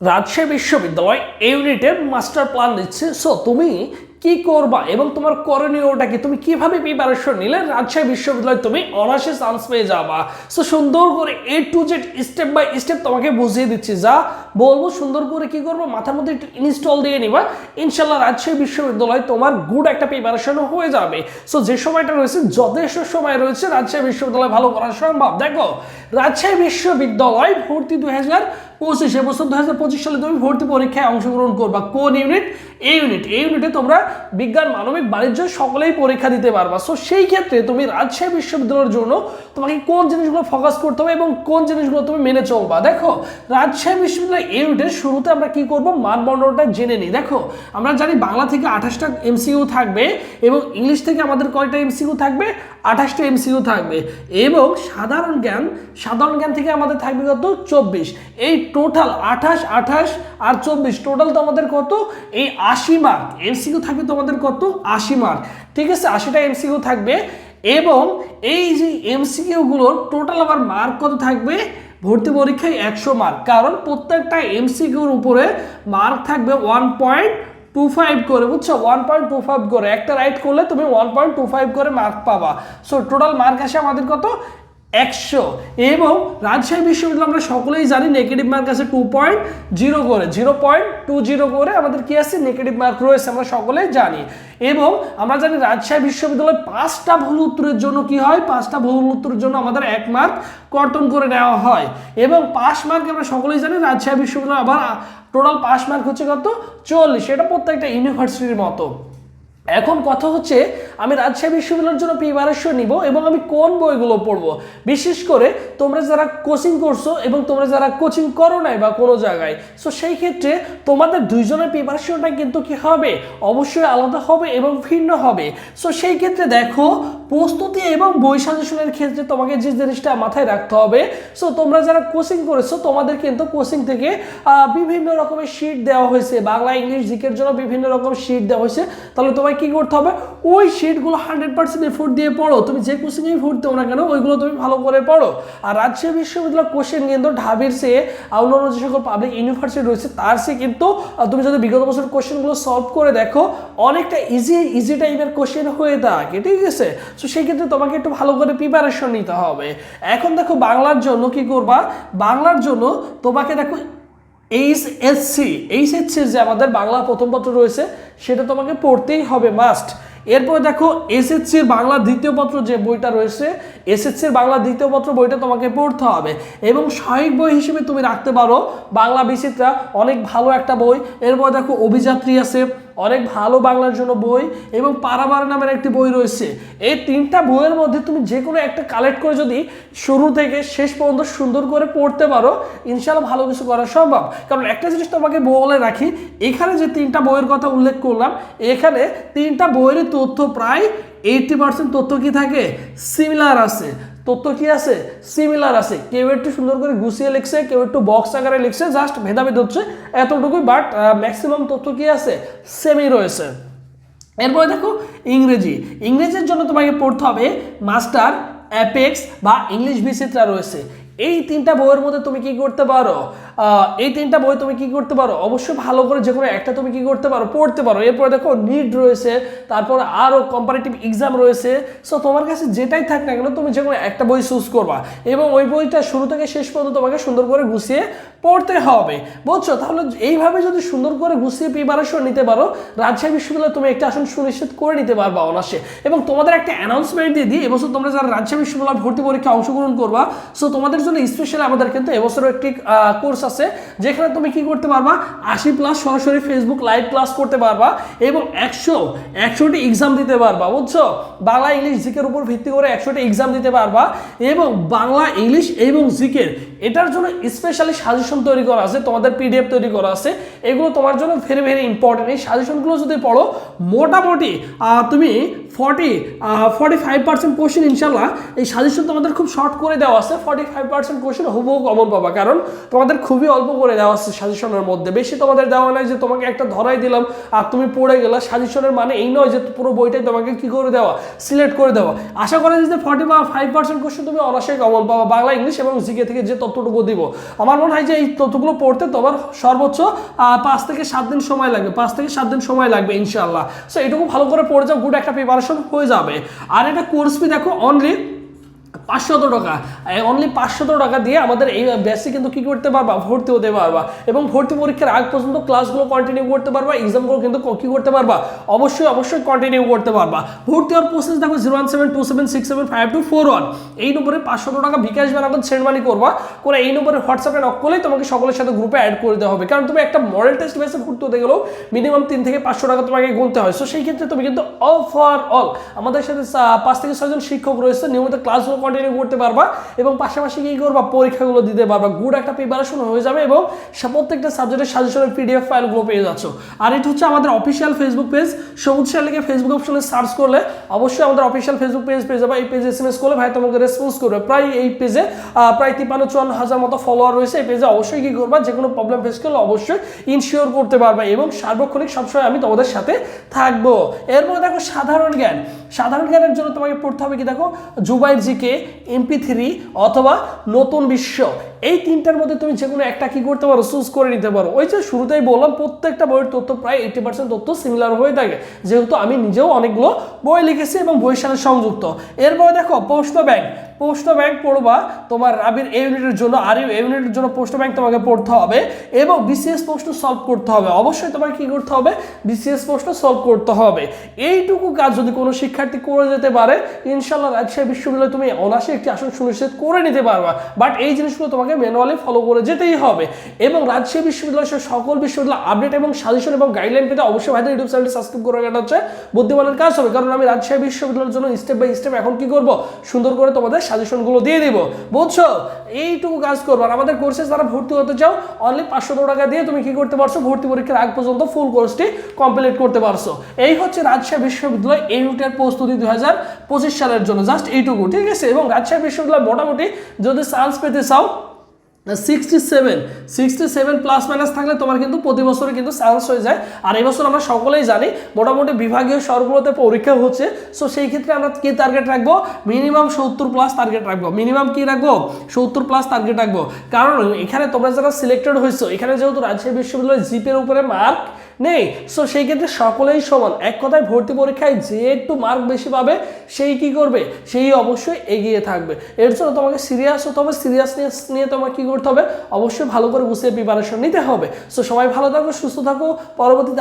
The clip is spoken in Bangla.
রাজশাহী বিশ্ববিদ্যালয় ইউনিটের মাস্টার প্ল্যান দিচ্ছে সো তুমি কি করবা এবং তোমার করণীয়টা কি? তুমি কীভাবে প্রিপারেশন নিলে? রাজশাহী বিশ্ববিদ্যালয়ে তুমি অনার্সে চান্স পেয়ে যাবা। সো সুন্দর করে A to Z step by step তোমাকে বুঝিয়ে দিচ্ছি। যা বলব, সুন্দর করে কি করব? মাথার মধ্যে একটু ইনস্টল দিয়ে নিবা। ইনশাল্লাহ রাজশাহী বিশ্ববিদ্যালয় তোমার গুড একটা প্রিপারেশনও হয়ে যাবে। সো যে সময়টা রয়েছে, যথেষ্ট সময় রয়েছে রাজশাহী বিশ্ববিদ্যালয় ভালো করা সম্ভব। দেখো, রাজশাহী বিশ্ববিদ্যালয় ভর্তি দুই হাজার পঁচিশ এবছর দু হাজার পঁচিশ সালে তুমি ভর্তি পরীক্ষায় অংশগ্রহণ করবা। কোন ইউনিট এই ইউনিট এই ইউনিটে তোমরা বিজ্ঞান, মানবিক, বাণিজ্য সকলেই পরীক্ষা দিতে পারবা। সো সেই ক্ষেত্রে তুমি রাজশাহী বিশ্ববিদ্যালয়ের জন্য তোমাকে কোন জিনিসগুলো ফোকাস করতে হবে এবং কোন জিনিসগুলো তুমি মেনে চলবা? দেখো, রাজশাহী বিশ্ববিদ্যালয় ইউনিটের শুরুতে আমরা কি করব? মানদণ্ডটা জেনে নিই। দেখো, আমরা জানি বাংলা থেকে আঠাশটা এমসিউ থাকবে এবং ইংলিশ থেকে আমাদের কয়টা এমসিউ থাকবে? আঠাশটা এমসিইউ থাকবে এবং সাধারণ জ্ঞান সাধারণ জ্ঞান থেকে আমাদের থাকবে কত? চব্বিশ। এই টোটাল আঠাশ আঠাশ আর চব্বিশ টোটাল তো আমাদের কত? এই আশি মার্ক এমসিকিউ থাকবে তোমাদের কত? আশি মার্ক ঠিক আছে? আশিটা এমসিকিউ থাকবে এবং এই যে এমসিকিউগুলোর টোটাল আবার মার্ক কত থাকবে? ভর্তি পরীক্ষায় একশো মার্ক কারণ প্রত্যেকটা এমসিকিউর উপরে মার্ক থাকবে ওয়ান পয়েন্ট টু ফাইভ করে, বুঝছ? ওয়ান পয়েন্ট টু ফাইভ করে। একটা রাইট করলে তুমি ওয়ান পয়েন্ট টু ফাইভ করে মার্ক পাবা। সো টোটাল মার্ক আসে আমাদের কত? একশো। এবং রাজশাহী বিশ্ববিদ্যালয় আমরা সকলেই জানি নেগেটিভ মার্ক আছে টু পয়েন্ট জিরো করে। জিরো পয়েন্ট টু জিরো করে আমাদের কি আছে? নেগেটিভ মার্ক রয়েছে, আমরা সকলেই জানি। এবং আমরা জানি রাজশাহী বিশ্ববিদ্যালয় পাঁচটা ভুল উত্তরের জন্য কি হয়? পাঁচটা ভুল উত্তরের জন্য আমাদের এক মার্ক কর্তন করে নেওয়া হয়। এবং পাস মার্ক আমরা সকলেই জানি, রাজশাহী বিশ্ববিদ্যালয় আবার টোটাল পাস মার্ক হচ্ছে কত? চল্লিশ। এটা প্রত্যেকটা ইউনিভার্সিটির মতো। এখন কথা হচ্ছে, আমি রাজশাহী বিশ্ববিদ্যালয়ের জন্য প্রিপারেশন নিব এবং আমি কোন বইগুলো পড়ব? বিশেষ করে তোমরা যারা কোচিং করছ এবং তোমরা যারা কোচিং করো নাই বা কোনো জায়গায় সো সেই ক্ষেত্রে তোমাদের দুইজনের প্রিপারেশনটা কিন্তু কি হবে? অবশ্যই আলাদা হবে এবং ভিন্ন হবে। সো সেই ক্ষেত্রে দেখো, প্রস্তুতি এবং বই সাজেশনের ক্ষেত্রে তোমাকে যে জিনিসটা মাথায় রাখতে হবে সো তোমরা যারা কোচিং করেছ, তোমাদের কিন্তু কোচিং থেকে বিভিন্ন রকমের শিট দেওয়া হয়েছে। বাংলা, ইংলিশ, জিকের জন্য বিভিন্ন রকম শিট দেওয়া হয়েছে। তাহলে তোমায় কি করতে হবে? ওই শিটগুলো হান্ড্রেড পার্সেন্ট এফোর্ট দিয়ে পড়ো। তুমি যে কোচিংয়েই ভর্তি হও না কেন, ওইগুলো তুমি ভালো করে পড়ো। আর রাজশাহী বিশ্ববিদ্যালয় কোশ্চেন কিন্তু ঢাবির সে, অন্যান্য যে সকল পাবলিক ইউনিভার্সিটি রয়েছে, তার সে কিন্তু তুমি যদি বিগত বছর কোশ্চেনগুলো সলভ করে দেখো, অনেকটা ইজি ইজি টাইপের কোশ্চেন হয়ে থাকে, ঠিক আছে? সো সেই ক্ষেত্রে তোমাকে একটু ভালো করে প্রিপারেশন নিতে হবে। এখন দেখো বাংলার জন্য কি করবা? বাংলার জন্য তোমাকে দেখো H S C H S C যে আমাদের বাংলা প্রথম পত্র রয়েছে, সেটা তোমাকে পড়তেই হবে মাস্ট এরপরে দেখো এসএসসির বাংলা দ্বিতীয় পত্র যে বইটা রয়েছে এসএসসির বাংলা দ্বিতীয় পত্র বইটা তোমাকে পড়তে হবে। এবং সহায়ক বই হিসেবে তুমি রাখতে পারো, বাংলা বিচিত্রা অনেক ভালো একটা বই। এরপর দেখো, অভিযাত্রী আছে অনেক ভালো বাংলার জন্য বই এবং পারাবার নামের একটি বই রয়েছে। এই তিনটা বইয়ের মধ্যে তুমি যে কোনো একটা কালেক্ট করে যদি শুরু থেকে শেষ পর্যন্ত সুন্দর করে পড়তে পারো ইনশাল্লাহ ভালো কিছু করা সম্ভব। কারণ একটা জিনিস তোমাকে বলে রাখি, এখানে যে তিনটা বইয়ের কথা উল্লেখ করলাম, এখানে তিনটা বইয়ের তথ্য প্রায় এইটি পার্সেন্ট তথ্য কি থাকে? সিমিলার আছে। তথ্য কি আছে? সিমিলার আছে। কেউ একটু সুন্দর করে গুছিয়ে লিখছে, কেউ একটু বক্স আকারে লিখছে জাস্ট ভেদাভেদ হচ্ছে এতটুকুই বাট ম্যাক্সিমাম তথ্য কি আছে? সেমি রয়েছে। এরপরে দেখো, ইংরেজি। ইংরেজির জন্য তোমাকে পড়তে হবে মাস্টার অ্যাপেক্স বা ইংলিশ বিচিত্রা রয়েছে। এই তিনটা বইয়ের মধ্যে তুমি কি করতে পারো? এই তিনটা বই তুমি কি করতে পারো? অবশ্যই ভালো করে যে কোনো একটা তুমি কি করতে পারো? পড়তে পারো। এরপরে দেখো নিট রয়েছে, তারপর আরও কম্পারেটিভ এক্সাম রয়েছে। সো তোমার কাছে যেটাই থাক না কেন, তুমি যে কোনো একটা বই চুজ করবা। এবং ওই বইটা শুরু থেকে শেষ পর্যন্ত তোমাকে সুন্দর করে গুছিয়ে পড়তে হবে। বুঝছ? তাহলে এইভাবে যদি সুন্দর করে গুছিয়ে প্রিপারেশন নিতে পারো, রাজশাহী বিশ্ববিদ্যালয়ে তুমি একটা আসন সুনিশ্চিত করে নিতে পারবা অনার্সে। এবং তোমাদের একটা অ্যানাউন্সমেন্ট দিয়ে দিই, এবছর তোমরা যারা রাজশাহী বিশ্ববিদ্যালয় ভর্তি পরীক্ষা অংশগ্রহণ করবা সো তোমাদের জন্য স্পেশালি আমাদের কিন্তু এবছরও একটি কোর্স আছে, যেখানে তুমি কি করতে পারবা? আশি প্লাস সরাসরি ফেসবুক লাইভ ক্লাস করতে পারবা এবং একশো, একশোটি এক্সাম দিতে পারবা, বুঝছ? বাংলা, ইংলিশ জিকের উপর ভিত্তি করে একশোটি এক্সাম দিতে পারবা এবং বাংলা, ইংলিশ এবং জিকের এটার জন্য স্পেশালি সাজেশন তৈরি করা আছে, তোমাদের পিডিএফ তৈরি করা আছে। এগুলো তোমার জন্য ভেরি ভেরি ইম্পর্টেন্ট এই সাজেশনগুলো যদি পড়ো, মোটামুটি তুমি forty forty five percent question ইনশাল্লাহ এই সাজেশন তোমাদের খুব শর্ট করে দেওয়া আছে। ফর্টি ফাইভ পার্সেন্ট কোশ্চেন হুবহু কমন পাবা। কারণ তোমাদের খুবই অল্প করে দেওয়া আছে সাজেশনের মধ্যে। বেশি তোমাদের দেওয়া নাই যে তোমাকে একটা ধরাই দিলাম আর তুমি পড়ে গেলা। সাজেশনের মানে এই নয় যে পুরো বইটাই তোমাকে কি করে দেওয়া? সিলেক্ট করে দেওয়া। আশা করা যে ফর্টি বা ফাইভ পার্সেন্ট কোশ্চেন তুমি অনার্সে কমন পাবা। বাংলা, ইংলিশ এবং জিকে থেকে যে তথ্যটুকু দিব। আমার মনে হয় যে এই তথ্যগুলো পড়তে তোমার সর্বোচ্চ পাঁচ থেকে সাত দিন সময় লাগবে। পাঁচ থেকে সাত দিন সময় লাগবে ইনশাল্লাহ সো এটুকু ভালো করে পড়ে যাও। গুড একটা প্রিপারেশন হয়ে যাবে। আর এটা কোর্স ফি দেখো অনলি পাঁচশত টাকা। অনলি পাঁচশত টাকা দিয়ে আমাদের এই ব্যাসে কিন্তু কি করতে পারবা? ভর্তি হতে পারবা। এবং ভর্তি পরীক্ষার আগ পর্যন্ত ক্লাসগুলো কন্টিনিউ করতে পারবা এক্সামগুলো কিন্তু কি করতে পারবা? অবশ্যই অবশ্যই কন্টিনিউ করতে পারবা। ভর্তি হওয়ার প্রসেস দেখো zero one seven two seven six seven five two four one এই নম্বরে পাঁচশত টাকা বিকাশ বানাবেন সেন্ড করবা। করে এই নম্বরে হোয়াটসঅ্যাপে নক করলেই তোমাকে সকলের সাথে গ্রুপে অ্যাড করে দেওয়া হবে। কারণ তুমি একটা মডেল টেস্ট বেসে ভর্তি হতে গেলেও মিনিমাম তিন থেকে পাঁচশো টাকা তোমাকে গুনতে হয়। সো সেই ক্ষেত্রে তুমি কিন্তু ওভারঅল আমাদের সাথে পাঁচ থেকে ছয়জন শিক্ষক রয়েছে। নিয়মিত ক্লাসগুলো কন্টিনিউ করতে পারবা এবং পাশাপাশি কি করবা? পরীক্ষাগুলো দিতে পারবা। গুড একটা প্রিপারেশন হয়ে যাবে এবং প্রত্যেকটা সাবজেক্টের সাজেশনের পিডিএফ ফাইলগুলো পেয়ে যাচ্ছ। আর এটা হচ্ছে আমাদের অফিসিয়াল ফেসবুক পেজ সবুজ লিখে ফেসবুক অপশনে সার্চ করলে অবশ্যই আমাদের অফিসিয়াল ফেসবুক পেজ পেয়ে যাবে। এই পেজে এস এম এস করলে ভাই তোমাকে রেসপন্স করবে। প্রায় এই পেজে প্রায় তিপ্পান্ন, চুয়ান্ন হাজার মতো ফলোয়ার রয়েছে। এই পেজে অবশ্যই কি করবা? যে কোনো প্রবলেম ফেস করলে অবশ্যই ইনশিওর করতে পারবে এবং সার্বক্ষণিক সবসময় আমি তোমাদের সাথে থাকব। এরপর দেখো সাধারণ জ্ঞান। সাধারণ জ্ঞানের জন্য তোমাকে পড়তে হবে কি দেখো? জুবাইর জিকে এমপি থ্রি অথবা নতুন বিশ্ব এই তিনটার মধ্যে তুমি যে কোনো একটা কি করতে পারো চুজ করে নিতে পারো। ওই যে শুরুতেই বললাম, প্রত্যেকটা বইয়ের তথ্য প্রায় এইটি পার্সেন্ট তথ্য সিমিলার হয়ে থাকে। যেহেতু আমি নিজেও অনেকগুলো বই লিখেছি এবং বইয়ের সাথে সংযুক্ত। এরপরে দেখো পোস্ট ব্যাংক পোস্ট ব্যাংক পড়বা, তোমার রাবির এই ইউনিটের জন্য আর এই ইউনিটের জন্য পোস্ট ব্যাংক তোমাকে পড়তে হবে এবং বিসিএস প্রশ্ন সলভ করতে হবে। অবশ্যই তোমাকে কি করতে হবে? বিসিএস প্রশ্ন সলভ করতে হবে। এইটুকু কাজ যদি কোনো শিক্ষার্থী করে যেতে পারে ইনশাল্লাহ রাজশাহী বিশ্ববিদ্যালয়ে তুমি অনার্সে একটি আসন সুনিশ্চিত করে নিতে পারবা। বাট এই জিনিসগুলো তোমাকে ম্যানুয়ালি ফলো করে যেতেই হবে। এবং রাজশাহী বিশ্ববিদ্যালয় সকল বিশ্ববিদ্যালয় আপডেট এবং সাজেশন এবং গাইডলাইন পেতে অবশ্যই ভাইদের ইউটিউব চ্যানেলটি সাবস্ক্রাইব করে রাখাটা হচ্ছে বুদ্ধিমানের কাজ হবে। কারণ আমি রাজশাহী বিশ্ববিদ্যালয়ের জন্য স্টেপ বাই স্টেপ এখন কি করব? সুন্দর করে তোমাদের সাজেশনগুলো দিয়ে দিব। বুঝছ? এইটুকু কাজ করব। আর আমাদের কোর্সে যারা ভর্তি হতে চাও অনলি পাঁচশো টাকা দিয়ে তুমি কি করতে পারছ? ভর্তি পরীক্ষার আগ পর্যন্ত ফুল কোর্সটি কমপ্লিট করতে পারছ। এই হচ্ছে রাজশাহী বিশ্ববিদ্যালয় এই রুটের প্রস্তুতি দুই হাজার পঁচিশ সালের জন্য। জাস্ট এইটুকু, ঠিক আছে? এবং রাজশাহী বিশ্ববিদ্যালয় মোটামুটি যদি চান্স পেতে চাও sixty seven sixty seven plus minus থাকলে তোমার কিন্তু প্রতি বছরে কিন্তু চান্স হয়ে যায়। আর এই বছর আমরা সকলেই জানি, মোটামুটি বিভাগীয় শহরগুলোতে পরীক্ষা হচ্ছে। সো সেই ক্ষেত্রে আমরা কী টার্গেট রাখব? মিনিমাম সত্তর প্লাস টার্গেট রাখব। মিনিমাম কী রাখব? সত্তর প্লাস টার্গেট রাখব। কারণ, এখানে তোমরা যারা সিলেক্টেড হয়েছো, এখানে যেহেতু রাজশাহী বিশ্ববিদ্যালয় জিপের উপরে মার্ক নেই। সো সেই ক্ষেত্রে সকলেই সমান। এক কথায় ভর্তি পরীক্ষায় যে একটু মার্ক বেশি পাবে, সেই কি করবে? সেই অবশ্যই এগিয়ে থাকবে। এর জন্য তোমাকে সিরিয়াস হতে হবে। সিরিয়াসনেস নিয়ে তোমাকে কী করতে হবে? অবশ্যই ভালো করে গুছিয়ে প্রিপারেশন নিতে হবে। সো সবাই ভালো থাকো, সুস্থ থাকো। পরবর্তীতে